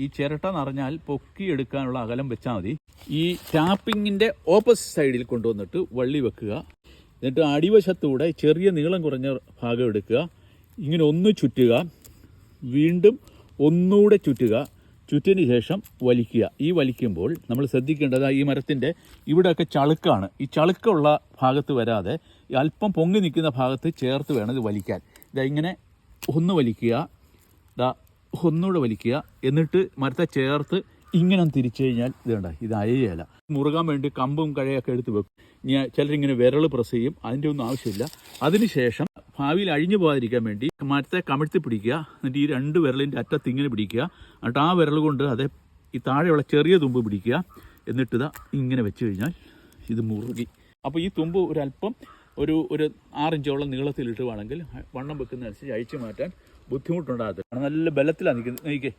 ഈ ചിരട്ട നിറഞ്ഞാൽ പൊക്കിയെടുക്കാനുള്ള അകലം വെച്ചാൽ മതി. ഈ ടാപ്പിങ്ങിന്റെ ഓപ്പോസിറ്റ് സൈഡിൽ കൊണ്ടുവന്നിട്ട് വള്ളി വെക്കുക. എന്നിട്ട് അടിവശത്തൂടെ ചെറിയ നീളം കുറഞ്ഞ ഭാഗം എടുക്കുക. ഇങ്ങനെ ഒന്ന് ചുറ്റുക. വീണ്ടും ഒന്നുകൂടെ ചുറ്റുക. ചുറ്റിന് ശേഷം വലിക്കുക. ഈ വലിക്കുമ്പോൾ നമ്മൾ ശ്രദ്ധിക്കേണ്ടത് ഈ മരത്തിന്റെ ഇവിടെയൊക്കെ ചളുക്കാണ്. ഈ ചളുക്കുള്ള ഭാഗത്ത് വരാതെ അല്പം പൊങ്ങി നിൽക്കുന്ന ഭാഗത്ത് ചേർത്ത് വേണം ഇത് വലിക്കാൻ. ഇതാ ഇങ്ങനെ ഒന്ന് വലിക്കുക. ദാ ഒന്നുകൂടെ വലിക്കുക. എന്നിട്ട് മരത്തെ ചേർത്ത് ഇങ്ങനെ തിരിച്ചു കഴിഞ്ഞാൽ ഇത് കണ്ട ഇത് അയയല മുറുകാൻ വേണ്ടി കമ്പും കഴയൊക്കെ എടുത്ത് വെക്കും. ഞാൻ ചിലരിങ്ങനെ വിരൽ പ്രസ് ചെയ്യും. അതിന്റെ ഒന്നും ആവശ്യമില്ല. അതിനുശേഷം ഭാവിയിൽ അഴിഞ്ഞു പോകാതിരിക്കാൻ വേണ്ടി മരത്തെ കമിഴ്ത്തി പിടിക്കുക. എന്നിട്ട് ഈ രണ്ട് വിരലിന്റെ അറ്റത്ത് ഇങ്ങനെ പിടിക്കുക. എന്നിട്ട് ആ വിരൽ കൊണ്ട് അതേ ഈ താഴെയുള്ള ചെറിയ തുമ്പ് പിടിക്കുക. എന്നിട്ട് ഇതാ ഇങ്ങനെ വെച്ച് കഴിഞ്ഞാൽ ഇത് മുറുകി. അപ്പോൾ ഈ തുമ്പ് ഒരല്പം ഒരു ഒരു ആറിഞ്ചോളം നീളത്തിൽ ഇടുവാണെങ്കിൽ വണ്ണം വെക്കുന്നതനുസരിച്ച് അഴിച്ചു മാറ്റാൻ ബുദ്ധിമുട്ടുണ്ടാകത്തില്ല. നല്ല ബലത്തിലാണ് നിൽക്കുന്നത്. നോക്കിക്കേ